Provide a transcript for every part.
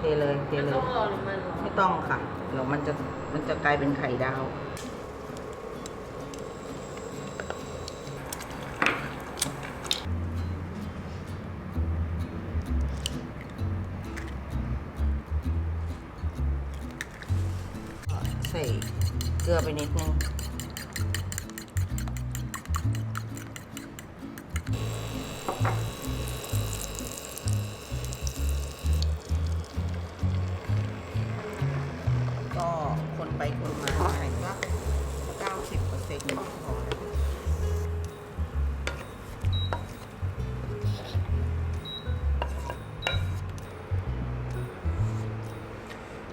เทเลยเทมันเลยต้องรอหรือไม่รอไม่ต้องค่ะเดี๋ยวมันจะมันจะกลายเป็นไข่ดาวใส่เกลือไปนิดนึง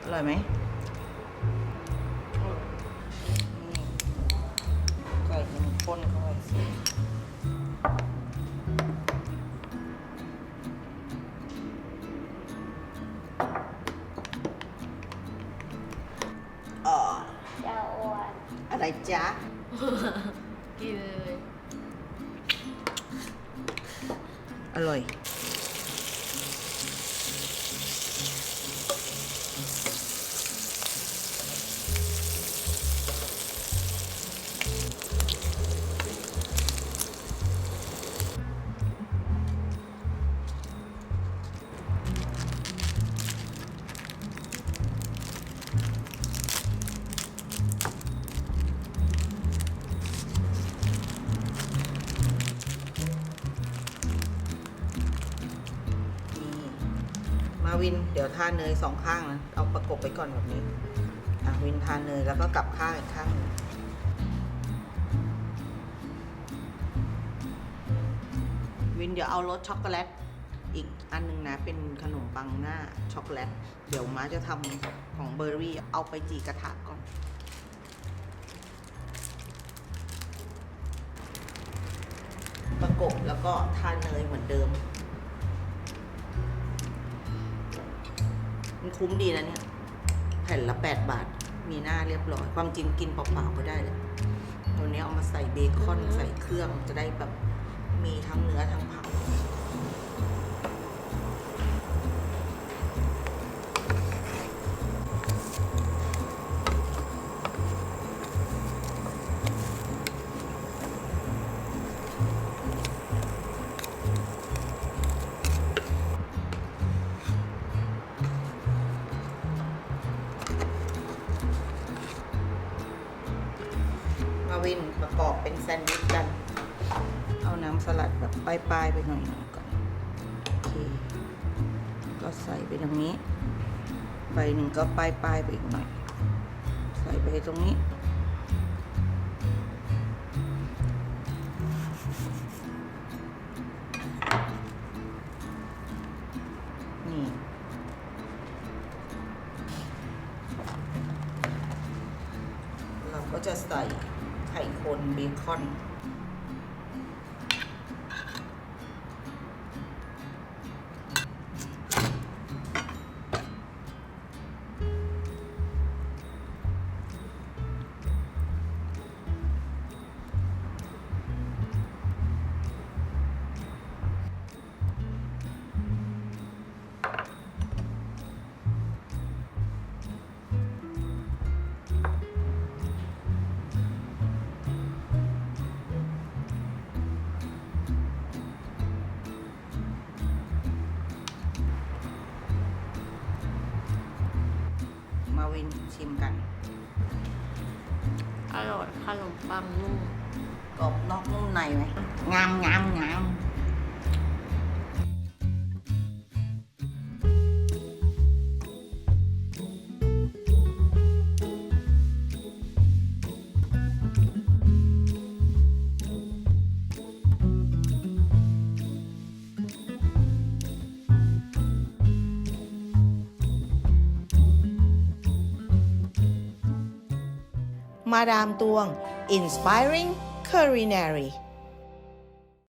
อร่อยไหมนี่ใส่นมข้นเข้าไปสิอ๋อจะอ้วนอะไรจ๊ะ กินเลย อร่อย มาวินเดี๋ยวทาเนยสองข้างนะเอาประกบไปก่อนแบบนี้อะวินทาเนยแล้วก็กลับข้างอีกข้างวินเดี๋ยวเอารสช็อกโกแลตอีกอันหนึงนะเป็นขนมปังหน้าช็อกโกแลต เดี๋ยวม้าจะทำของเบอร์รี่เอาไปจีกระทะก่อนประกบแล้วก็ทาเนยเหมือนเดิม มันคุ้มดีนะเนี่ย แผ่นละ8บาท มีหน้าเรียบร้อย ความจริงกินเปล่าๆก็ได้เลยตัวนี้เอามาใส่เบคอนใส่เครื่องจะได้แบบมีทั้งเนื้อทั้งผัก มาวินประกอบเป็นแซนด์วิชกัน เอาน้ำสลัดแบบปลายๆไปหน่อยหน่อยก่อนโอเคก็ใส่ไปตรงนี้ใบหนึ่งก็ปลายๆไปอีกหน่อย ใส่ไปตรงนี้นี่เราก็จะใส่ ข่คนเบคอน วินชิมกัน อร่อยขนมปังนุ่มกรอบนอกนุ่มในไหมงามงามงาม มาดามตวง Inspiring Culinary